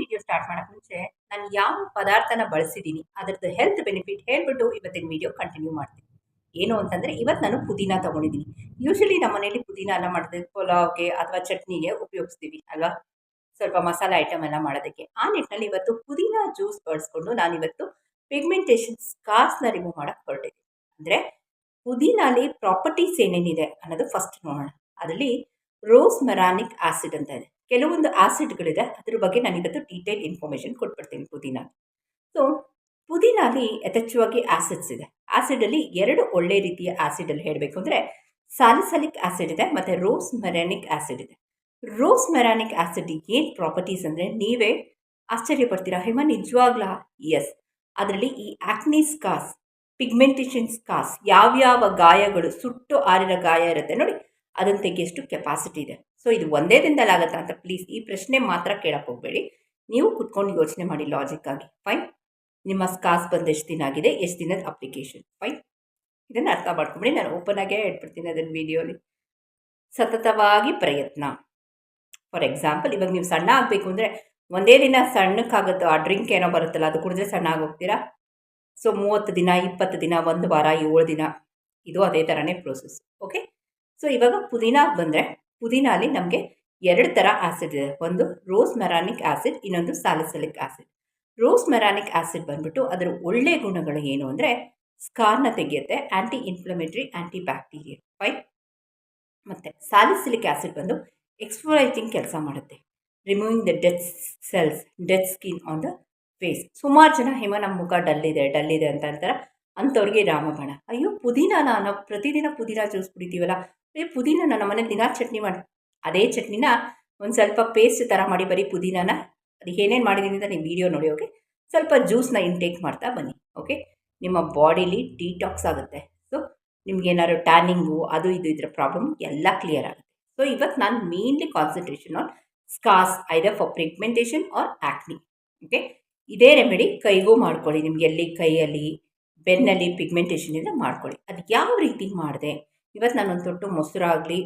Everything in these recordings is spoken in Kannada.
ವಿಡಿಯೋ ಸ್ಟಾರ್ಟ್ ಮಾಡೋಕ್ಕೆ ಮುಂಚೆ ನಾನು ಯಾವ ಪದಾರ್ಥನ ಬಳಸಿದ್ದೀನಿ ಅದರದ್ದು ಹೆಲ್ತ್ ಬೆನಿಫಿಟ್ ಹೇಳ್ಬಿಟ್ಟು ಇವತ್ತಿನ ವಿಡಿಯೋ ಕಂಟಿನ್ಯೂ ಮಾಡ್ತೀನಿ. ಏನು ಅಂತಂದರೆ ಇವತ್ತು ನಾನು ಪುದೀನ ತೊಗೊಂಡಿದ್ದೀನಿ ಯೂಶಲಿ ನಮ್ಮ ಮನೇಲಿ ಪುದೀನ ಎಲ್ಲ ಮಾಡಿದ್ರೆ ಪಲಾವ್ಗೆ ಅಥವಾ ಚಟ್ನಿಗೆ ಉಪಯೋಗಿಸ್ತೀವಿ ಅಲ್ವಾ? ಸ್ವಲ್ಪ ಮಸಾಲೆ ಐಟಮ್ ಎಲ್ಲ ಮಾಡೋದಕ್ಕೆ. ಆ ನಿಟ್ಟಿನಲ್ಲಿ ಇವತ್ತು ಪುದೀನ ಜ್ಯೂಸ್ ಬಳಸ್ಕೊಂಡು ನಾನಿವತ್ತು ಪಿಗ್ಮೆಂಟೇಷನ್ ಸ್ಕಾರ್ಸ್ನ ರಿಮೂವ್ ಮಾಡೋಕ್ಕೆ ಹೊರಟಿದ್ದೀನಿ ಅಂದರೆ ಪುದೀನಲ್ಲಿ ಪ್ರಾಪರ್ಟೀಸ್ ಏನೇನಿದೆ ಅನ್ನೋದು ಫಸ್ಟ್ ನೋಡೋಣ. ಅದರಲ್ಲಿ ರೋಸ್ ಮೆರಾನಿಕ್ ಆಸಿಡ್ ಅಂತ ಇದೆ. ಕೆಲವೊಂದು ಆಸಿಡ್ಗಳಿದೆ, ಅದ್ರ ಬಗ್ಗೆ ನಾನಿವತ್ತು ಡೀಟೇಲ್ ಇನ್ಫಾರ್ಮೇಷನ್ ಕೊಟ್ಬಿಡ್ತೀನಿ ಪುದೀನ ಸೊ ಪುದೀನಲ್ಲಿ ಯಥೇಚ್ಛವಾಗಿ ಆಸಿಡ್ಸ್ ಇದೆ. ಆಸಿಡಲ್ಲಿ ಎರಡು ಒಳ್ಳೆ ರೀತಿಯ ಆಸಿಡಲ್ಲಿ ಹೇಳಬೇಕು ಅಂದರೆ ಸಾಲಿಸಲಿಕ್ ಆಸಿಡ್ ಇದೆ ಮತ್ತು ರೋಸ್ ಮೆರಾನಿಕ್ ಆಸಿಡ್ ಇದೆ. ರೋಸ್ ಮೆರಾನಿಕ್ ಆಸಿಡ್ ಏನು ಪ್ರಾಪರ್ಟೀಸ್ ಅಂದರೆ ನೀವೇ ಆಶ್ಚರ್ಯ ಪಡ್ತೀರಾ ಹೇಮ, ನಿಜವಾಗ್ಲಾ? ಎಸ್ ಅದರಲ್ಲಿ ಈ ಆಕ್ನಿ ಕಾಸ್ ಪಿಗ್ಮೆಂಟೇಷನ್ ಕಾಸ್ ಯಾವ್ಯಾವ ಗಾಯಗಳು, ಸುಟ್ಟು ಆರಿರ ಗಾಯ ಇರುತ್ತೆ ನೋಡಿ. ಅದನ್ನು ತೆಗೆಯಷ್ಟು ಕೆಪಾಸಿಟಿ ಇದೆ. ಸೊ ಇದು ಒಂದೇ ದಿನದಲ್ಲಿ ಆಗುತ್ತಾ ಅಂತ ಪ್ಲೀಸ್ ಈ ಪ್ರಶ್ನೆ ಮಾತ್ರ ಕೇಳಕ್ಕೆ ಹೋಗಬೇಡಿ. ನೀವು ಕುತ್ಕೊಂಡು ಯೋಚನೆ ಮಾಡಿ ಲಾಜಿಕ್ಕಾಗಿ ಫೈನ್ ನಿಮ್ಮ ಸ್ಕಾಸ್ ಬಂದು ಎಷ್ಟು ದಿನ ಆಗಿದೆ, ಎಷ್ಟು ದಿನದ ಅಪ್ಲಿಕೇಶನ್ ಫೈನ್ ಇದನ್ನು ಅರ್ಥ ಮಾಡ್ಕೊಂಬಿಡಿ. ನಾನು ಓಪನ್ ಆಗೇ ಹೇಳ್ಬಿಡ್ತೀನಿ ಅದನ್ನು ವೀಡಿಯೋಲಿ ಸತತವಾಗಿ ಪ್ರಯತ್ನ. ಫಾರ್ ಎಕ್ಸಾಂಪಲ್ ಇವಾಗ ನೀವು ಸಣ್ಣ ಆಗಬೇಕು ಅಂದರೆ ಒಂದೇ ದಿನ ಸಣ್ಣಕ್ಕಾಗುತ್ತೋ, ಆ ಡ್ರಿಂಕ್ ಏನೋ ಬರುತ್ತಲ್ಲ, ಅದು ಕುಡಿದ್ರೆ ಸಣ್ಣ ಆಗೋಗ್ತೀರಾ? ಸೊ ಮೂವತ್ತು ದಿನ, ಇಪ್ಪತ್ತು ದಿನ, ಒಂದು ವಾರ, ಏಳು ದಿನ. ಇದು ಅದೇ ಥರನೇ ಪ್ರೋಸೆಸ್ ಓಕೆ ಸೊ ಇವಾಗ ಪುದೀನ ಬಂದರೆ ಪುದೀನಲ್ಲಿ ನಮಗೆ ಎರಡು ಥರ ಆಸಿಡ್ ಇದೆ. ಒಂದು ರೋಸ್ ಮೆರಾನಿಕ್ ಆ್ಯಸಿಡ್ ಇನ್ನೊಂದು salicylic acid rosmarinic acid ಬಂದ್ಬಿಟ್ಟು ಅದರ ಒಳ್ಳೆ ಗುಣಗಳು ಏನು ಅಂದರೆ ಸ್ಕಾರ್ನ ತೆಗೆಯುತ್ತೆ anti inflammatory anti bacterial fight ಮತ್ತು ಸಾಲಿಸಿಲಿಕ್ ಆಸಿಡ್ ಬಂದು ಎಕ್ಸ್ಫೋಲೈಟಿಂಗ್ ಕೆಲಸ ಮಾಡುತ್ತೆ. Removing the death cells death skin on the face ಸುಮಾರು ಜನ ಹೇಮ ನಮ್ಮ ಮುಖ ಡಲ್ ಇದೆ ಡಲ್ ಇದೆ ಅಂತ ಅಂತಾರೆ, ಅಂಥವ್ರಿಗೆ ರಾಮಬಾಣ. ಅಯ್ಯೋ ಪುದೀನ ನಾನು ಪ್ರತಿದಿನ ಪುದೀನ ಜ್ಯೂಸ್ ಕುಡಿತೀವಲ್ಲ ಏ ಪುದೀನ ನಮ್ಮ ಮನೇಲಿ ದಿನ ಚಟ್ನಿ ಮಾಡಿ. ಅದೇ ಚಟ್ನಿನ ಒಂದು ಸ್ವಲ್ಪ ಪೇಸ್ಟ್ ಥರ ಮಾಡಿ ಬರೀ ಪುದೀನಾನ. ಅದು ಏನೇನು ಮಾಡಿದ್ದೀನಿ ಅಂತ ನಿಮ್ಮ ವೀಡಿಯೋ ನೋಡಿ ಓಕೆ ಸ್ವಲ್ಪ ಜ್ಯೂಸ್ನ ಇಂಟೇಕ್ ಮಾಡ್ತಾ ಬನ್ನಿ ಓಕೆ ನಿಮ್ಮ ಬಾಡಿಲಿ ಡಿಟಾಕ್ಸ್ ಆಗುತ್ತೆ. ಸೊ ನಿಮ್ಗೇನಾದ್ರು ಟ್ಯಾನಿಂಗು ಅದು ಇದು ಇದರ ಪ್ರಾಬ್ಲಮ್ ಎಲ್ಲ ಕ್ಲಿಯರ್ ಆಗುತ್ತೆ. ಸೊ ಇವತ್ತು ನಾನು mainly concentration on scars either for pigmentation or acne okay ಇದೇ ರೆಮಿಡಿ ಕೈಗೂ ಮಾಡ್ಕೊಳ್ಳಿ, ನಿಮ್ಗೆ ಎಲ್ಲಿ ಕೈಯಲ್ಲಿ, ಬೆನ್ನಲ್ಲಿ ಪಿಗ್ಮೆಂಟೇಷನ್ ಇದ್ದರೆ ಮಾಡ್ಕೊಳ್ಳಿ. ಅದು ಯಾವ ರೀತಿ ಮಾಡಿದೆ? ಇವತ್ತು ನಾನು ಒಂದು ತೊಟ್ಟು ಮೊಸರಾಗಲಿ,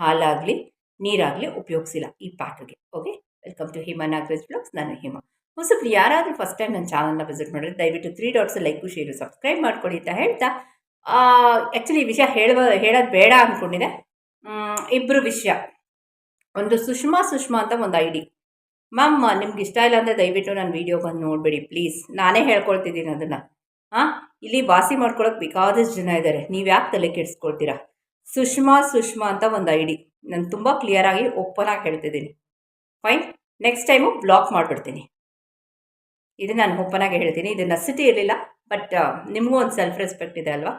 ಹಾಲಾಗಲಿ, ನೀರಾಗಲಿ ಉಪಯೋಗಿಸಿಲ್ಲ ಈ ಪ್ಯಾಕ್ಗೆ okay welcome to Hima Nagaraj blogs ನಾನು ಹಿಮ. ಹೊಸಬ್ರು ಯಾರಾದರೂ ಫಸ್ಟ್ ಟೈಮ್ ನನ್ನ ಚಾನಲ್ನ ವಿಸಿಟ್ ಮಾಡಿದ್ರೆ ದಯವಿಟ್ಟು three dots like share subscribe ಮಾಡ್ಕೊಳ್ಳಿ ಅಂತ ಹೇಳ್ತಾ ಆ್ಯಕ್ಚುಲಿ ಈ ವಿಷಯ ಹೇಳುವ, ಹೇಳೋದು ಬೇಡ ಅಂದ್ಕೊಂಡಿದ್ದೆ ಇಬ್ಬರು ವಿಷಯ. ಒಂದು ಸುಷ್ಮಾ ಸುಷ್ಮಾ ಅಂತ ಒಂದು ಐ ಡಿ ಮ್ಯಾಮ್ ನಿಮ್ಗೆ ಇಷ್ಟ ಇಲ್ಲ ಅಂದರೆ ದಯವಿಟ್ಟು ನಾನು ವೀಡಿಯೋ ಬಂದು ನೋಡಬೇಡಿ ಪ್ಲೀಸ್ ನಾನೇ ಹೇಳ್ಕೊಳ್ತಿದ್ದೀನಿ ಅದನ್ನು. ಹಾಂ ಇಲ್ಲಿ ವಾಸಿ ಮಾಡ್ಕೊಳಕ್ಕೆ ಬೇಕಾದಷ್ಟು ಜನ ಇದ್ದಾರೆ ನೀವು ಯಾಕೆ ತಲೆ ಕೆಡಿಸ್ಕೊಳ್ತೀರಾ? ಸುಷ್ಮಾ ಸುಷ್ಮಾ ಅಂತ ಒಂದು ಐ ಡಿ ನಾನು ತುಂಬ ಕ್ಲಿಯರಾಗಿ ಓಪನ್ ಆಗಿ ಹೇಳ್ತಿದ್ದೀನಿ. ಫೈನ್ ನೆಕ್ಸ್ಟ್ ಟೈಮು ಬ್ಲಾಕ್ ಮಾಡಿಬಿಡ್ತೀನಿ. ಇದು ನಾನು ಓಪನ್ ಆಗಿ ಹೇಳ್ತೀನಿ. ಇದು ನಸಿಟಿ ಇರಲಿಲ್ಲ ಬಟ್ ನಿಮಗೂ ಒಂದು ಸೆಲ್ಫ್ ರೆಸ್ಪೆಕ್ಟ್ ಇದೆ ಅಲ್ವಾ?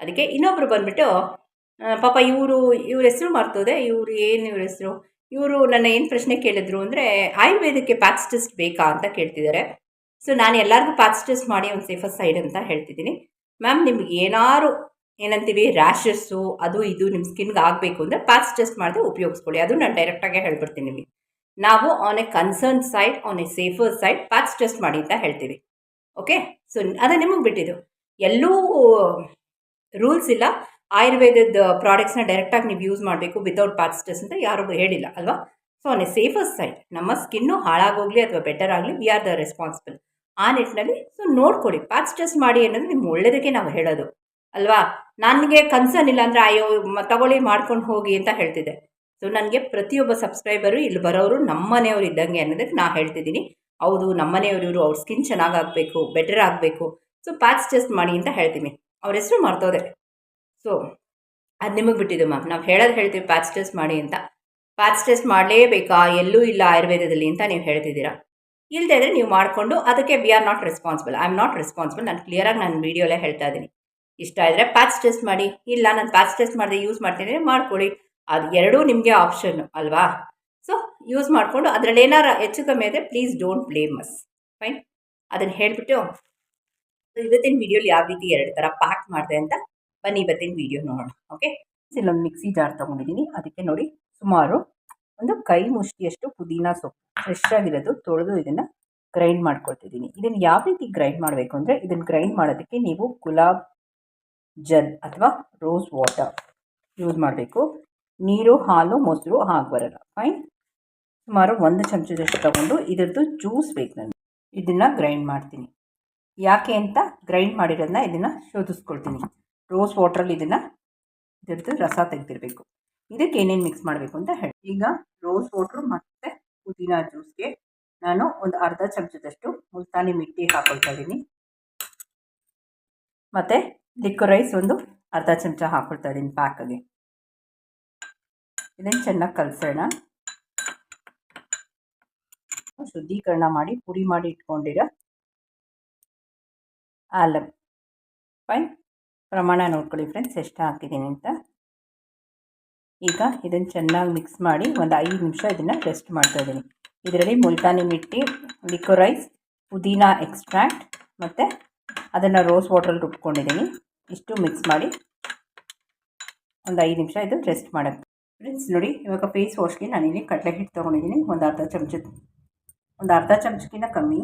ಅದಕ್ಕೆ ಇನ್ನೊಬ್ರು ಬಂದುಬಿಟ್ಟು ಪಾಪ ಇವರು, ಇವ್ರ ಹೆಸರು ಮರ್ತೋದೆ, ಇವರು ಏನು ಇವ್ರ ಹೆಸರು? ಇವರು ನನ್ನ ಏನು ಪ್ರಶ್ನೆ ಕೇಳಿದ್ರು ಅಂದರೆ, ಆಯುರ್ವೇದಕ್ಕೆ ಪ್ಯಾಕ್ಸ್ ಟೆಸ್ಟ್ ಬೇಕಾ ಅಂತ ಕೇಳ್ತಿದ್ದಾರೆ. ಸೊ ನಾನು ಎಲ್ಲರಿಗೂ ಪ್ಯಾಕ್ಸ್ ಟೆಸ್ಟ್ ಮಾಡಿ ಒಂದು ಸೇಫರ್ ಸೈಡ್ ಅಂತ ಹೇಳ್ತಿದ್ದೀನಿ. ಮ್ಯಾಮ್ ನಿಮ್ಗೆ ಏನಾರು ಏನಂತೀವಿ? ರ್ಯಾಷಸ್ಸು ಅದು ಇದು ನಿಮ್ಮ ಸ್ಕಿನ್ಗೆ ಆಗಬೇಕು ಅಂದರೆ ಪ್ಯಾಚ್ ಟೆಸ್ಟ್ ಮಾಡಿದೆ ಉಪಯೋಗಿಸ್ಕೊಳ್ಳಿ. ಅದು ನಾನು ಡೈರೆಕ್ಟಾಗೆ ಹೇಳ್ಬಿಡ್ತೀನಿ ನಿಮಗೆ. ನಾವು on a concern side on a safer side patch test ಮಾಡಿ ಅಂತ ಹೇಳ್ತೀವಿ. ಓಕೆ ಸೊ ಅದೇ ನಿಮಗೆ ಬಿಟ್ಟಿದ್ದು. ಎಲ್ಲೂ ರೂಲ್ಸ್ ಇಲ್ಲ. ಆಯುರ್ವೇದದ ಪ್ರಾಡಕ್ಟ್ಸ್ನ ಡೈರೆಕ್ಟಾಗಿ ನೀವು ಯೂಸ್ ಮಾಡಬೇಕು ವಿತೌಟ್ ಪ್ಯಾಚ್ ಟೆಸ್ಟ್ ಅಂತ ಯಾರು ಹೇಳಿಲ್ಲ, ಅಲ್ವಾ? So on a safer side ನಮ್ಮ ಸ್ಕಿನ್ನು ಹಾಳಾಗೋಗಲಿ ಅಥವಾ ಬೆಟರ್ ಆಗಲಿ ವಿ ಆರ್ ದ ರೆಸ್ಪಾನ್ಸಿಬಲ್ ಆ ನಿಟ್ಟಿನಲ್ಲಿ ಸೊ ನೋಡ್ಕೊಳ್ಳಿ. ಪ್ಯಾಚ್ ಟೆಸ್ಟ್ ಮಾಡಿ ಅನ್ನೋದು ನಿಮ್ಮ ಒಳ್ಳೇದಕ್ಕೆ ನಾವು ಹೇಳೋದು. ಅಲ್ವಾ? ನನಗೆ ಕನ್ಸರ್ನ್ ಇಲ್ಲ ಅಂದರೆ ಅಯ್ಯೋ ತಗೊಳ್ಳಿ ಮಾಡ್ಕೊಂಡು ಹೋಗಿ ಅಂತ ಹೇಳ್ತಿದ್ದೆ. ಸೊ ನನಗೆ ಪ್ರತಿಯೊಬ್ಬ ಸಬ್ಸ್ಕ್ರೈಬರು ಇಲ್ಲಿ ಬರೋರು ನಮ್ಮ ಮನೆಯವರು ಇದ್ದಂಗೆ ಅನ್ನೋದಕ್ಕೆ ನಾ ಹೇಳ್ತಿದ್ದೀನಿ. ಹೌದು, ನಮ್ಮ ಮನೆಯವರು ಇವರು, ಅವ್ರ ಸ್ಕಿನ್ ಚೆನ್ನಾಗಾಗಬೇಕು ಬೆಟರ್ ಆಗಬೇಕು. ಸೊ ಪ್ಯಾಚ್ ಟೆಸ್ಟ್ ಮಾಡಿ ಅಂತ ಹೇಳ್ತೀನಿ. ಅವ್ರ ಹೆಸರು ಮಾಡ್ತೋದೆ ಸೊ ಅದು ನಿಮಗೆ ಬಿಟ್ಟಿದ್ದು ಮ್ಯಾಮ್ ನಾವು ಹೇಳೋದು ಹೇಳ್ತೀವಿ ಪ್ಯಾಚ್ ಟೆಸ್ಟ್ ಮಾಡಿ ಅಂತ. ಪ್ಯಾಚ್ ಟೆಸ್ಟ್ ಮಾಡಲೇಬೇಕಾ? ಎಲ್ಲೂ ಇಲ್ಲ ಆಯುರ್ವೇದದಲ್ಲಿ ಅಂತ ನೀವು ಹೇಳ್ತಿದ್ದೀರಾ? ಇಲ್ಲದೆ ಇದ್ದರೆ ನೀವು ಮಾಡಿಕೊಂಡು ಅದಕ್ಕೆ we are not responsible I am not responsible ನಾನು ಕ್ಲಿಯರಾಗಿ ನಾನು ವೀಡಿಯೋಲೇ ಹೇಳ್ತಾ ಇದ್ದೀನಿ. ಇಷ್ಟ ಇದ್ದರೆ ಪ್ಯಾಚ್ ಟೆಸ್ಟ್ ಮಾಡಿ, ಇಲ್ಲ ನಾನು ಪ್ಯಾಚ್ ಟೆಸ್ಟ್ ಮಾಡಿದೆ ಯೂಸ್ ಮಾಡ್ತೀನಿ ಮಾಡ್ಕೊಳ್ಳಿ. ಅದು ಎರಡೂ ನಿಮಗೆ ಆಪ್ಷನ್ ಅಲ್ವಾ? ಸೊ ಯೂಸ್ ಮಾಡಿಕೊಂಡು ಅದರಲ್ಲಿ ಏನಾರು ಹೆಚ್ಚು ಕಮ್ಮಿ ಆದರೆ please don't blame us fine ಅದನ್ನು ಹೇಳಿಬಿಟ್ಟು ಇವತ್ತಿನ ವೀಡಿಯೋಲಿ ಯಾವ ರೀತಿ ಎರಡು ಥರ ಪ್ಯಾಕ್ ಮಾಡಿದೆ ಅಂತ ಬನ್ನಿ ಇವತ್ತಿನ ವೀಡಿಯೋ ನೋಡೋಣ ಓಕೆ ಇಲ್ಲೊಂದು ಮಿಕ್ಸಿ ಜಾರ್ ತೊಗೊಂಡಿದ್ದೀನಿ. ಅದಕ್ಕೆ ನೋಡಿ, ಸುಮಾರು ಒಂದು ಕೈ ಮುಷ್ಟಿಯಷ್ಟು ಪುದೀನ ಸೊಪ್ಪು ಫ್ರೆಶ್ ಆಗಿರೋದು, ತೊಳೆದು ಇದನ್ನು ಗ್ರೈಂಡ್ ಮಾಡ್ಕೊಳ್ತಿದ್ದೀನಿ. ಇದನ್ನು ಯಾವ ರೀತಿ ಗ್ರೈಂಡ್ ಮಾಡಬೇಕು ಅಂದರೆ ಇದನ್ನು ಗ್ರೈಂಡ್ ಮಾಡೋದಕ್ಕೆ ನೀವು ಗುಲಾಬ್ ಜಲ್ ಅಥವಾ ರೋಸ್ ವಾಟರ್ ಯೂಸ್ ಮಾಡಬೇಕು. ನೀರು, ಹಾಲು, ಮೊಸರು ಹಾಗೆ ಬರೋಲ್ಲ ಫೈನ್. ಸುಮಾರು ಒಂದು ಚಮಚದಷ್ಟು ತಗೊಂಡು ಇದರದ್ದು ಜ್ಯೂಸ್ ಬೇಕು ನನಗೆ ಇದನ್ನು ಗ್ರೈಂಡ್ ಮಾಡ್ತೀನಿ. ಯಾಕೆ ಅಂತ ಗ್ರೈಂಡ್ ಮಾಡಿರೋದನ್ನ ಇದನ್ನು ಶೋಧಿಸ್ಕೊಳ್ತೀನಿ. ರೋಸ್ ವಾಟ್ರಲ್ಲಿ ಇದನ್ನು ಇದರದ್ದು ರಸ ತೆಗೆದಿರಬೇಕು. ಇದಕ್ಕೆ ಏನೇನು ಮಿಕ್ಸ್ ಮಾಡಬೇಕು ಅಂತ ಹೇಳಿ. ಈಗ ರೋಸ್ ವಾಟ್ರು ಮತ್ತು ಪುದೀನ ಜ್ಯೂಸ್ಗೆ ನಾನು ಒಂದು ಅರ್ಧ ಚಮಚದಷ್ಟು ಮುಲ್ತಾನಿ ಮಿಟ್ಟಿ ಹಾಕೊಳ್ತಾ ಇದ್ದೀನಿ. ಮತ್ತು ಲಿಕ್ವರೈಸ್ ಒಂದು ಅರ್ಧ ಚಮಚ ಹಾಕೊಳ್ತಾ ಇದ್ದೀನಿ ಪ್ಯಾಕ್ಗೆ ಇದನ್ನು ಚೆನ್ನಾಗಿ ಕಲಸೋಣ. ಶುದ್ಧೀಕರಣ ಮಾಡಿ ಪುಡಿ ಮಾಡಿ ಇಟ್ಕೊಂಡಿರೋ ಆಲಮ್ ಫೈನ್ ಪ್ರಮಾಣ ನೋಡ್ಕೊಳ್ಳಿ ಫ್ರೆಂಡ್ಸ್ ಎಷ್ಟು ಹಾಕಿದ್ದೀನಿ ಅಂತ. ಈಗ ಇದನ್ನು ಚೆನ್ನಾಗಿ ಮಿಕ್ಸ್ ಮಾಡಿ ಒಂದು ಐದು ನಿಮಿಷ ಇದನ್ನು ರೆಸ್ಟ್ ಮಾಡ್ತಾ ಇದ್ದೀನಿ. ಇದರಲ್ಲಿ ಮುಲ್ತಾನಿ ಮಿಟ್ಟಿ ಲಿಕ್ವರೈಸ್ ಪುದೀನಾ ಎಕ್ಸ್ಟ್ರಾಕ್ಟ್ ಮತ್ತು ಅದನ್ನು ರೋಸ್ ವಾಟ್ರಲ್ಲಿ ರುಬ್ಕೊಂಡಿದ್ದೀನಿ ಇಷ್ಟು ಮಿಕ್ಸ್ ಮಾಡಿ ಒಂದು ಐದು ನಿಮಿಷ ಇದು ರೆಸ್ಟ್ ಮಾಡೋಕ್ಕೆ ಫ್ರೆಂಡ್ಸ್ ನೋಡಿ, ಇವಾಗ ಫೇಸ್ ವಾಶ್ಗೆ ನಾನಿಲ್ಲಿ ಕಡಲೆ ಹಿಟ್ಟು ತೊಗೊಂಡಿದ್ದೀನಿ ಒಂದು ಅರ್ಧ ಚಮಚ, ಒಂದು ಅರ್ಧ ಚಮಚಕ್ಕಿಂತ ಕಮ್ಮಿ.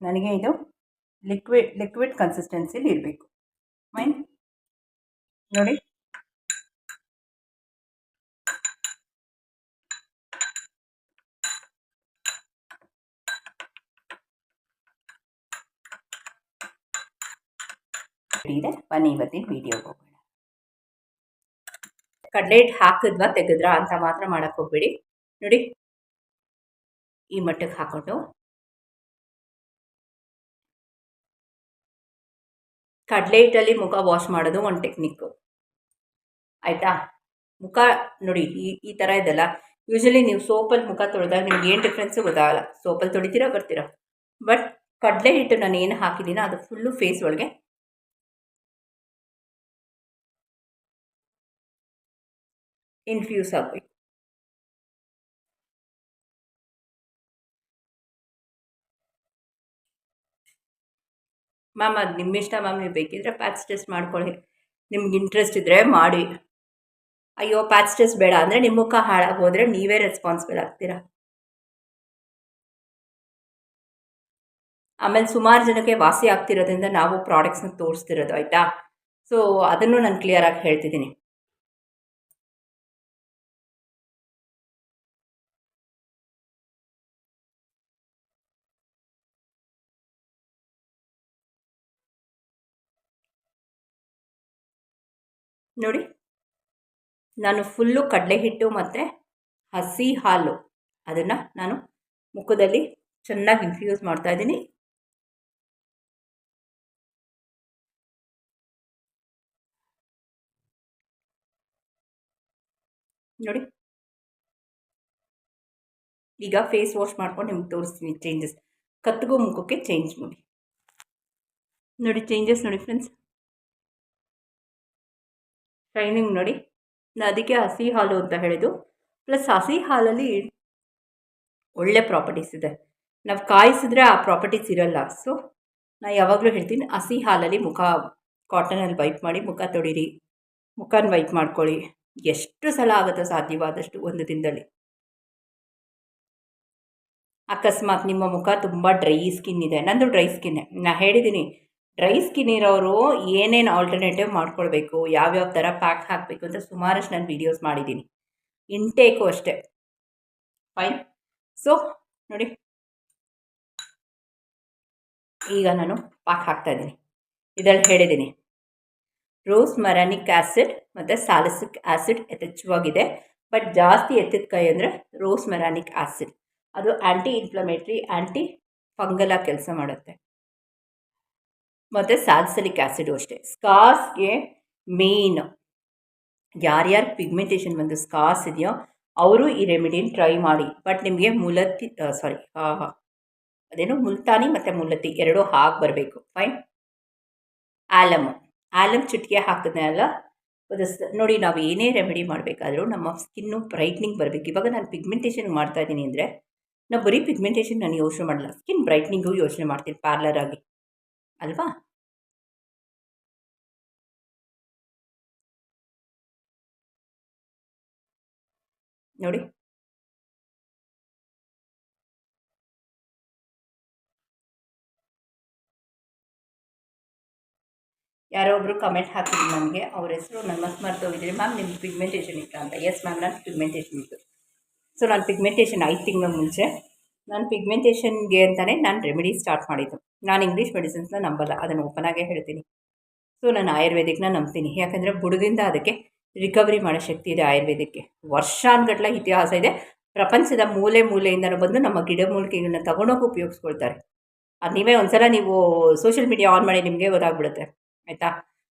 ನನಗೆ ಇದು ಲಿಕ್ವಿಡ್ ಲಿಕ್ವಿಡ್ ಕನ್ಸಿಸ್ಟೆನ್ಸಿಲಿ ಇರಬೇಕು. ಮೈನ್ ನೋಡಿ ಇದೆ. ಬನ್ನಿ ಇವತ್ತಿನ ವಿಡಿಯೋಗೆ ಹೋಗೋಣ. ಕಡಲೆ ಹಿಟ್ಟು ಹಾಕಿದ್ವಾ ತೆಗೆದ್ರಾ ಅಂತ ಮಾತ್ರ ಮಾಡಕ್ ಹೋಗ್ಬೇಡಿ. ನೋಡಿ. ಈ ಮಟ್ಟಕ್ಕೆ ಹಾಕೊಂಡು. ಕಡಲೆ ಹಿಟ್ಟಲ್ಲಿ ಮುಖ ವಾಶ್ ಮಾಡೋದು ಒಂದು ಟೆಕ್ನಿಕ್ಕು ಆಯಿತಾ? ಮುಖ ನೋಡಿ, ಈ ಈ ಥರ ಇದೆಲ್ಲ. ಯೂಶಲಿ ನೀವು ಸೋಪಲ್ಲಿ ಮುಖ ತೊಳೆದಾಗ ನಿಮ್ಗೆ ಏನು ಡಿಫ್ರೆನ್ಸು ಗೊತ್ತಾಗಲ್ಲ. ಸೋಪಲ್ಲಿ ತೊಳಿತೀರಾ, ಬರ್ತೀರಾ? ಬಟ್ ಕಡಲೆ ಹಿಟ್ಟು ನಾನು ಏನು ಹಾಕಿದ್ದೀನೋ ಅದು ಫುಲ್ಲು ಫೇಸ್ ಒಳಗೆ ಇನ್ಫ್ಯೂಸ್ ಆಗಬೇಕು ಮ್ಯಾಮ್ ಅದು ನಿಮ್ಮ ಇಷ್ಟ ಮ್ಯಾಮ್ ನೀವು ಬೇಕಿದ್ರೆ ಪ್ಯಾಚ್ ಟೆಸ್ಟ್ ಮಾಡ್ಕೊಳ್ಳಿ. ನಿಮ್ಗೆ ಇಂಟ್ರೆಸ್ಟ್ ಇದ್ದರೆ ಮಾಡಿ. ಅಯ್ಯೋ ಪ್ಯಾಚ್ ಟೆಸ್ಟ್ ಬೇಡ ಅಂದರೆ ನಿಮ್ಮ ಮುಖ ಹಾಳಾಗೋದ್ರೆ ನೀವೇ ರೆಸ್ಪಾನ್ಸಿಬಲ್ ಆಗ್ತೀರಾ? ಆಮೇಲೆ ಸುಮಾರು ಜನಕ್ಕೆ ವಾಸಿ ಆಗ್ತಿರೋದ್ರಿಂದ ನಾವು ಪ್ರಾಡಕ್ಟ್ಸ್ನ ತೋರಿಸ್ತಿರೋದು, ಆಯಿತಾ? ಸೊ ಅದನ್ನು ನಾನು ಕ್ಲಿಯರಾಗಿ ಹೇಳ್ತಿದ್ದೀನಿ. ನೋಡಿ. ನಾನು ಫುಲ್ಲು ಕಡಲೆ ಹಿಟ್ಟು ಮತ್ತು ಹಸಿ ಹಾಲು. ಅದನ್ನು ನಾನು ಮುಖದಲ್ಲಿ ಚೆನ್ನಾಗಿ ಇನ್ಫ್ಯೂಸ್ ಮಾಡ್ತಾ ಇದ್ದೀನಿ. ನೋಡಿ. ಈಗ ಫೇಸ್ ವಾಶ್ ಮಾಡ್ಕೊಂಡು ನಿಮ್ಗೆ ತೋರಿಸ್ತೀನಿ ಚೇಂಜಸ್ ಕತ್ತಿಗೂ ಮುಖಕ್ಕೆ ಚೇಂಜ್ ಮಾಡಿ ನೋಡಿ ಚೇಂಜಸ್ ನೋಡಿ ಫ್ರೆಂಡ್ಸ್ ಶೈನಿಂಗ್ ನೋಡಿ. ಅದಕ್ಕೆ ಹಸಿ ಹಾಲು ಅಂತ ಹೇಳಿದ್ದು. ಪ್ಲಸ್ ಹಸಿ ಹಾಲಲ್ಲಿ ಒಳ್ಳೆ ಪ್ರಾಪರ್ಟೀಸ್ ಇದೆ. ನಾವು ಕಾಯಿಸಿದ್ರೆ ಆ ಪ್ರಾಪರ್ಟೀಸ್ ಇರಲ್ಲ. ಸೊ ನಾ ಯಾವಾಗಲೂ ಹೇಳ್ತೀನಿ ಹಸಿ ಹಾಲಲ್ಲಿ ಮುಖ ಕಾಟನಲ್ಲಿ ವೈಪ್ ಮಾಡಿ ಮುಖ ತೊಡೀರಿ. ಮುಖನ ವೈಪ್ ಮಾಡ್ಕೊಳ್ಳಿ. ಎಷ್ಟು ಸಲ ಆಗುತ್ತೋ ಸಾಧ್ಯವಾದಷ್ಟು ಒಂದು ದಿನದಲ್ಲಿ. ಅಕಸ್ಮಾತ್ ನಿಮ್ಮ ಮುಖ ತುಂಬ ಡ್ರೈ ಸ್ಕಿನ್ ಇದೆ. ನಂದು ಡ್ರೈ ಸ್ಕಿನ್ನೇ ನಾನು ಹೇಳಿದ್ದೀನಿ ಡ್ರೈ ಸ್ಕಿನ್ ಇರೋರು ಏನೇನು ಆಲ್ಟರ್ನೇಟಿವ್ ಮಾಡ್ಕೊಳ್ಬೇಕು, ಯಾವ್ಯಾವ ಥರ ಪ್ಯಾಕ್ ಹಾಕಬೇಕು ಅಂತ ಸುಮಾರಷ್ಟು ನಾನು ವೀಡಿಯೋಸ್ ಮಾಡಿದ್ದೀನಿ ಇಂಟೇಕು ಅಷ್ಟೇ. ಫೈನ್ ಸೊ ನೋಡಿ. ಈಗ ನಾನು ಪ್ಯಾಕ್ ಹಾಕ್ತಾ ಇದ್ದೀನಿ. ಇದರಲ್ಲಿ ಹೇಳಿದ್ದೀನಿ ರೋಸ್ ಮರಾನಿಕ್ ಆ್ಯಸಿಡ್ ಮತ್ತು ಸಾಲಿಸಿಕ್ ಆ್ಯಸಿಡ್ ಯಥೇಚ್ಛವಾಗಿದೆ. ಬಟ್ ಜಾಸ್ತಿ ಎತ್ತಿದ ಕೈ ಅಂದರೆ ರೋಸ್ ಮೆರಾನಿಕ್ ಆ್ಯಸಿಡ್ ಅದು ಆ್ಯಂಟಿ ಇನ್ಫ್ಲಮೇಟ್ರಿ ಆ್ಯಂಟಿ ಫಂಗಲ ಕೆಲಸ ಮಾಡುತ್ತೆ. ಮತ್ತು ಸ್ಯಾಲ್ಸಲಿಕ್ ಆ್ಯಸಿಡು ಅಷ್ಟೇ. ಸ್ಕಾರ್ಸ್ಗೆ ಮೇನ್ ಯಾರ್ಯಾರು ಪಿಗ್ಮೆಂಟೇಷನ್ ಬಂದು ಸ್ಕಾರ್ಸ್ ಇದೆಯೋ ಅವರು ಈ ರೆಮಿಡಿನ ಟ್ರೈ ಮಾಡಿ. ಬಟ್ ನಿಮಗೆ ಮುಲತ್ತಿ ಸಾರಿ ಅದೇನು ಮುಲ್ತಾನಿ ಮತ್ತು ಮುಲತಿ ಎರಡೂ ಹಾಕಿ ಬರಬೇಕು. Fine alum. ಆಲಮ್ ಚುಟ್ಕೆ ಹಾಕಿದ್ನಲ್ಲ ನೋಡಿ ನಾವು ಏನೇ ರೆಮಿಡಿ ಮಾಡಬೇಕಾದ್ರೂ ನಮ್ಮ ಸ್ಕಿನ್ನು ಬ್ರೈಟ್ನಿಂಗ್ ಬರಬೇಕು. ಇವಾಗ ನಾನು ಪಿಗ್ಮೆಂಟೇಷನ್ ಮಾಡ್ತಾ ಇದ್ದೀನಿ ಅಂದರೆ ನಾವು ಬರೀ ಪಿಗ್ಮೆಂಟೇಷನ್ ನಾನು ಯೋಚನೆ ಮಾಡಲ್ಲ. ಸ್ಕಿನ್ ಬ್ರೈಟ್ನಿಂಗು ಯೋಚನೆ ಮಾಡ್ತೀನಿ ಪಾರ್ಲರ್ ಆಗಿ. ಅಲ್ವಾ? ನೋಡಿ. ಯಾರೋ ಒಬ್ಬರು ಕಮೆಂಟ್ ಹಾಕಿದ್ರು ನನಗೆ ಅವ್ರ ಹೆಸರು ನನ್ನ ಮರ್ತೋಗಿದ್ದೀನಿ. ಮ್ಯಾಮ್ ನಿಮ್ಗೆ ಪಿಗ್ಮೆಂಟೇಷನ್ ಇತ್ತು ಅಂತ. ಎಸ್ ಮ್ಯಾಮ್ ನಾನು ಪಿಗ್ಮೆಂಟೇಷನ್ ಇತ್ತು. ಸೊ ನಾನು ಪಿಗ್ಮೆಂಟೇಷನ್ ಐದು ತಿಂಗಳ ಮುಂಚೆ ನಾನು ಪಿಗ್ಮೆಂಟೇಷನ್ಗೆ ಅಂತಲೇ ನಾನು ರೆಮಿಡಿ ಸ್ಟಾರ್ಟ್ ಮಾಡಿದ್ದು. ನಾನು ಇಂಗ್ಲೀಷ್ ಮೆಡಿಸಿನ್ಸ್ನ ನಂಬಲ್ಲ, ಅದನ್ನು ಓಪನ್ ಆಗೇ ಹೇಳ್ತೀನಿ. ಸೊ ನಾನು ಆಯುರ್ವೇದಿಕ್ನ ನಂಬ್ತೀನಿ. ಯಾಕಂದರೆ ಬುಡದಿಂದ ಅದಕ್ಕೆ ರಿಕವರಿ ಮಾಡೋ ಶಕ್ತಿ ಇದೆ ಆಯುರ್ವೇದಕ್ಕೆ ವರ್ಷಾನ್ಗಟ್ಲ ಇತಿಹಾಸ ಇದೆ. ಪ್ರಪಂಚದ ಮೂಲೆ ಮೂಲೆಯಿಂದನೂ ಬಂದು ನಮ್ಮ ಗಿಡಮೂಲಿಕೆಗಳನ್ನ ತಗೊಂಡೋಗಿ ಉಪಯೋಗಿಸ್ಕೊಳ್ತಾರೆ. ಅದು ನೀವೇ ಒಂದ್ಸಲ ನೀವು ಸೋಷಿಯಲ್ ಮೀಡಿಯಾ ಆನ್ ಮಾಡಿ ನಿಮಗೆ ಗೊತ್ತಾಗ್ಬಿಡುತ್ತೆ. ಆಯಿತಾ?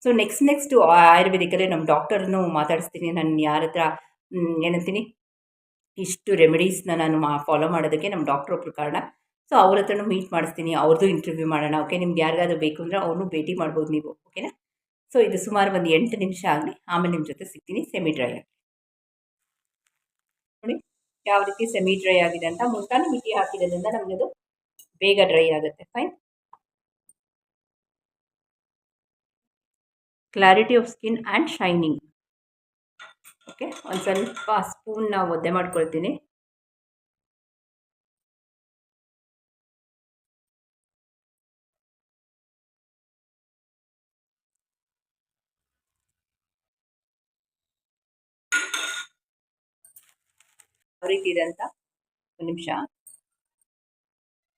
ಸೊ ನೆಕ್ಸ್ಟ್ ನೆಕ್ಸ್ಟು ಆಯುರ್ವೇದಿಕಲ್ಲಿ ನಮ್ಮ ಡಾಕ್ಟರ್ನು ಮಾತಾಡಿಸ್ತೀನಿ. ನಾನು ಯಾರ ಹತ್ರ ಏನಂತೀನಿ? ಇಷ್ಟು ರೆಮಿಡೀಸ್ನ ನಾನು ಮಾ ಫಾಲೋ ಮಾಡೋದಕ್ಕೆ ನಮ್ಮ ಡಾಕ್ಟ್ರ್ ಒಬ್ರು ಕಾರಣ. ಸೊ ಅವ್ರ ಹತ್ರನೂ ಮೀಟ್ ಮಾಡಿಸ್ತೀನಿ ಅವ್ರದ್ದು ಇಂಟರ್ವ್ಯೂ ಮಾಡೋಣ. ಓಕೆ ನಿಮ್ಗೆ ಯಾರಿಗಾದ್ರೂ ಬೇಕು ಅಂದರೆ ಅವ್ರನ್ನೂ ಭೇಟಿ ಮಾಡ್ಬೋದು ನೀವು. ಓಕೆನಾ ಸೊ ಇದು ಸುಮಾರು ಒಂದು ಎಂಟು ನಿಮಿಷ ಆಗಲಿ. ಆಮೇಲೆ ನಿಮ್ಮ ಜೊತೆ ಸಿಗ್ತೀನಿ. ಸೆಮಿ ಡ್ರೈ ಆಗಿ. ನೋಡಿ, ಯಾವ ರೀತಿ ಸೆಮಿ ಡ್ರೈ ಆಗಿದೆ ಅಂತ ಮುಂತಾನೆ ಮಿಟಿ ಹಾಕಿರೋದ್ರಿಂದ ನಮಗೆ ಅದು ಬೇಗ ಡ್ರೈ ಆಗುತ್ತೆ. Fine clarity of skin and shining okay ಒಂದು ಸ್ವಲ್ಪ ಸ್ಪೂನ್ನ ಒದ್ದೆ ಮಾಡ್ಕೊಳ್ತೀನಿ. ಯಾವ ಅಂತ ಒಂದು ನಿಮಿಷ.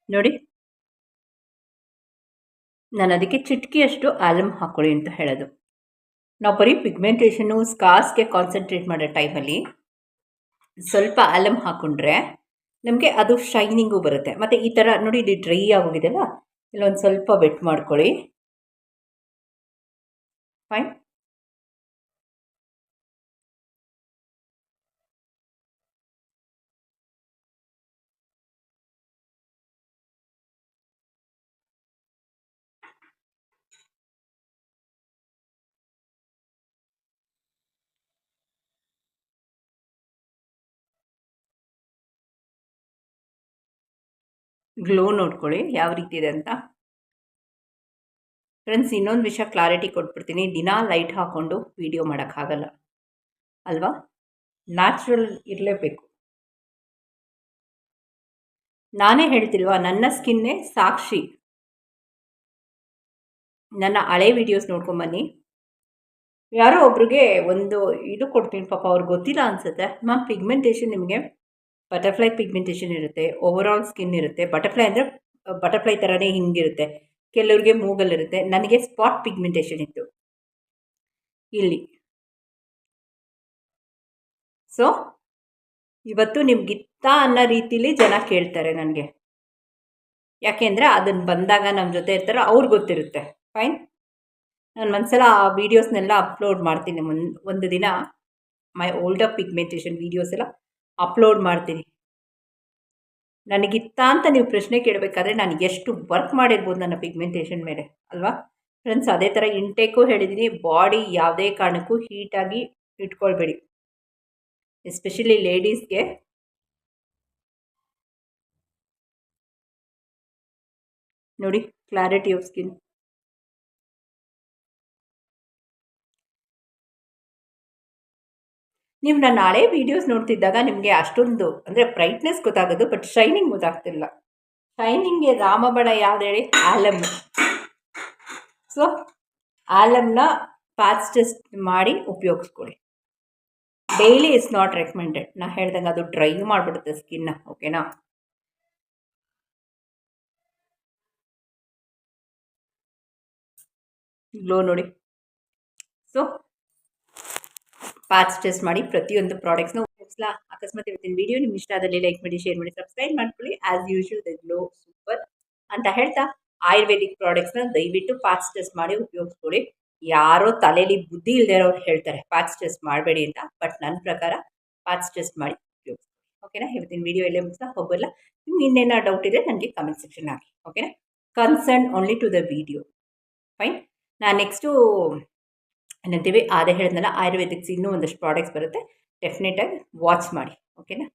ನೋಡಿ. ನಾನು ಅದಕ್ಕೆ ಚಿಟಕಿಯಷ್ಟು ಆಲಮ್ ಹಾಕ್ಕೊಳ್ಳಿ ಅಂತ ಹೇಳೋದು. ನಾವು ಬರೀ ಪಿಗ್ಮೆಂಟೇಷನ್ನು ಸ್ಕಾಸ್ಗೆ ಕಾನ್ಸಂಟ್ರೇಟ್ ಮಾಡೋ ಟೈಮಲ್ಲಿ ಸ್ವಲ್ಪ ಆಲಮ್ ಹಾಕ್ಕೊಂಡ್ರೆ ನಮಗೆ ಅದು ಶೈನಿಂಗು ಬರುತ್ತೆ. ಮತ್ತು ಈ ಥರ ನೋಡಿ ಇದು ಡ್ರೈ ಆಗೋಗಿದೆಯಲ್ಲ ಇಲ್ಲೊಂದು ಸ್ವಲ್ಪ ವೆಟ್ ಮಾಡ್ಕೊಳ್ಳಿ. ಫೈನ್ ಗ್ಲೋ ನೋಡ್ಕೊಳ್ಳಿ, ಯಾವ ರೀತಿ ಇದೆ ಅಂತ. ಫ್ರೆಂಡ್ಸ್ ಇನ್ನೊಂದು ವಿಷಯ ಕ್ಲಾರಿಟಿ ಕೊಟ್ಬಿಡ್ತೀನಿ. ದಿನ ಲೈಟ್ ಹಾಕ್ಕೊಂಡು ವೀಡಿಯೋ ಮಾಡೋಕ್ಕಾಗಲ್ಲ. ಅಲ್ವಾ? ನ್ಯಾಚುರಲ್ ಇರಲೇಬೇಕು. ನಾನೇ ಹೇಳ್ತಿಲ್ವಾ, ನನ್ನ ಸ್ಕಿನ್ನೇ ಸಾಕ್ಷಿ. ನನ್ನ ಹಳೆ ವಿಡಿಯೋಸ್ ನೋಡ್ಕೊಂಬನ್ನಿ. ಯಾರೋ ಒಬ್ರಿಗೆ ಒಂದು ಇದು ಕೊಡ್ತೀನಿ ಪಾಪ ಅವ್ರಿಗೆ ಗೊತ್ತಿಲ್ಲ ಅನಿಸುತ್ತೆ. ಮ್ಯಾಮ್ ಪಿಗ್ಮೆಂಟೇಷನ್ ನಿಮಗೆ ಬಟರ್ಫ್ಲೈ ಪಿಗ್ಮೆಂಟೇಷನ್ ಇರುತ್ತೆ ಓವರ್ ಆಲ್ ಸ್ಕಿನ್ ಇರುತ್ತೆ. ಬಟರ್ಫ್ಲೈ ಅಂದರೆ ಬಟರ್ಫ್ಲೈ ಥರನೇ ಹಿಂಗಿರುತ್ತೆ. ಕೆಲವ್ರಿಗೆ ಮೂಗಲ್ಲಿರುತ್ತೆ ನನಗೆ ಸ್ಪಾಟ್ ಪಿಗ್ಮೆಂಟೇಷನ್ ಇತ್ತು. ಇಲ್ಲಿ. ಸೊ ಇವತ್ತು ನಿಮ್ಗಿತ್ತ ಅನ್ನೋ ರೀತಿಲಿ ಜನ ಕೇಳ್ತಾರೆ ನನಗೆ. ಯಾಕೆಂದರೆ ಅದನ್ನು ಬಂದಾಗ ನಮ್ಮ ಜೊತೆ ಇರ್ತಾರೆ ಅವ್ರಿಗೆ ಗೊತ್ತಿರುತ್ತೆ. ಫೈನ್ ನಾನು ಒಂದ್ಸಲ ಆ ವೀಡಿಯೋಸ್ನೆಲ್ಲ ಅಪ್ಲೋಡ್ ಮಾಡ್ತೀನಿ. ಮುನ್ ಒಂದು ದಿನ my old up pigmentation videos ಎಲ್ಲ. ಅಪ್ಲೋಡ್ ಮಾಡ್ತೀನಿ. ನನಗಿತ್ತ ಅಂತ ನೀವು ಪ್ರಶ್ನೆ ಕೇಳಬೇಕಾದ್ರೆ ನಾನು ಎಷ್ಟು ವರ್ಕ್ ಮಾಡಿರ್ಬೋದು ನನ್ನ ಪಿಗ್ಮೆಂಟೇಷನ್ ಮೇಲೆ, ಅಲ್ವಾ? ಫ್ರೆಂಡ್ಸ್ ಅದೇ ಥರ ಇಂಟೇಕು ಹೇಳಿದ್ದೀನಿ ಬಾಡಿ ಯಾವುದೇ ಕಾರಣಕ್ಕೂ ಹೀಟಾಗಿ ಇಟ್ಕೊಳ್ಬೇಡಿ. ಎಸ್ಪೆಷಲಿ ಲೇಡೀಸ್ಗೆ ನೋಡಿ ಕ್ಲಾರಿಟಿ ಆಫ್ ಸ್ಕಿನ್ ನೀವು ನಾನು ನಾಳೆ ವೀಡಿಯೋಸ್ ನೋಡ್ತಿದ್ದಾಗ ನಿಮಗೆ ಅಷ್ಟೊಂದು, ಅಂದರೆ ಬ್ರೈಟ್ನೆಸ್ ಗೊತ್ತಾಗೋದು ಬಟ್ ಶೈನಿಂಗ್ ಗೊತ್ತಾಗ್ತಿಲ್ಲ. ಶೈನಿಂಗ್ಗೆ ರಾಮಬಣ ಯಾವ್ದು ಹೇಳಿ? ಆಲಮ್ ಸೊ ಆಲಮ್ನ ಟೆಸ್ಟ್ ಮಾಡಿ ಉಪಯೋಗಿಸ್ಕೊಳ್ಳಿ. ಡೈಲಿ ಇಸ್ ನಾಟ್ ರೆಕಮೆಂಡೆಡ್ ನಾ ಹೇಳ್ದಂಗೆ ಅದು ಡ್ರೈ ಮಾಡಿಬಿಡುತ್ತೆ ಸ್ಕಿನ್ನ ಓಕೆನಾ ಗ್ಲೋ ನೋಡಿ. ಸೊ ಪ್ಯಾಚ್ ಟೆಸ್ಟ್ ಮಾಡಿ ಪ್ರತಿಯೊಂದು ಪ್ರಾಡಕ್ಟ್ಸ್ನ ಉಪಯೋಗಿಸ್ಲಾ. ಅಕಸ್ಮಾತ್ ಇವತ್ತಿನ ವಿಡಿಯೋ ನಿಮ್ಗೆ ಇಷ್ಟ ಆದಲ್ಲಿ ಲೈಕ್ ಮಾಡಿ ಶೇರ್ ಮಾಡಿ ಸಬ್ಸ್ಕ್ರೈಬ್ ಮಾಡ್ಕೊಳ್ಳಿ. As usual the glow super ಅಂತ ಹೇಳ್ತಾ ಆಯುರ್ವೇದಿಕ್ ಪ್ರಾಡಕ್ಟ್ಸ್ನ ದಯವಿಟ್ಟು ಪ್ಯಾಚ್ ಟೆಸ್ಟ್ ಮಾಡಿ ಉಪಯೋಗಿಸ್ಕೊಳ್ಳಿ. ಯಾರೋ ತಲೆಯಲ್ಲಿ ಬುದ್ಧಿ ಇಲ್ಲದೆ ಇರೋರು ಹೇಳ್ತಾರೆ ಪ್ಯಾಚ್ ಟೆಸ್ಟ್ ಮಾಡಬೇಡಿ ಅಂತ. ಬಟ್ ನನ್ನ ಪ್ರಕಾರ ಪ್ಯಾಚ್ ಟೆಸ್ಟ್ ಮಾಡಿ ಉಪಯೋಗಿಸ್ಕೊಳ್ಳಿ. ಓಕೆನಾ ಇವತ್ತಿನ ವಿಡಿಯೋ ಎಲ್ಲೇ ಮುಗಿಸ್ತಾ ಹೋಗಲ್ಲ ನಿಮ್ಗೆ ಇನ್ನೇನೋ ಡೌಟ್ ಇದೆ ನನಗೆ ಕಮೆಂಟ್ ಸೆಕ್ಷನ್ ಆಗಿ ಓಕೆನಾ concern only to the video fine ನಾನು ನೆಕ್ಸ್ಟು ಏನಂತೀವಿ? ಅದೇ ಹೇಳಿದ್ನಲ್ಲ ಆಯುರ್ವೇದಿಕ್ಸ್ ಇನ್ನೂ ಒಂದಷ್ಟು ಪ್ರಾಡಕ್ಟ್ಸ್ ಬರುತ್ತೆ. ಡೆಫಿನೆಟಾಗಿ ವಾಚ್ ಮಾಡಿ ಓಕೆನಾ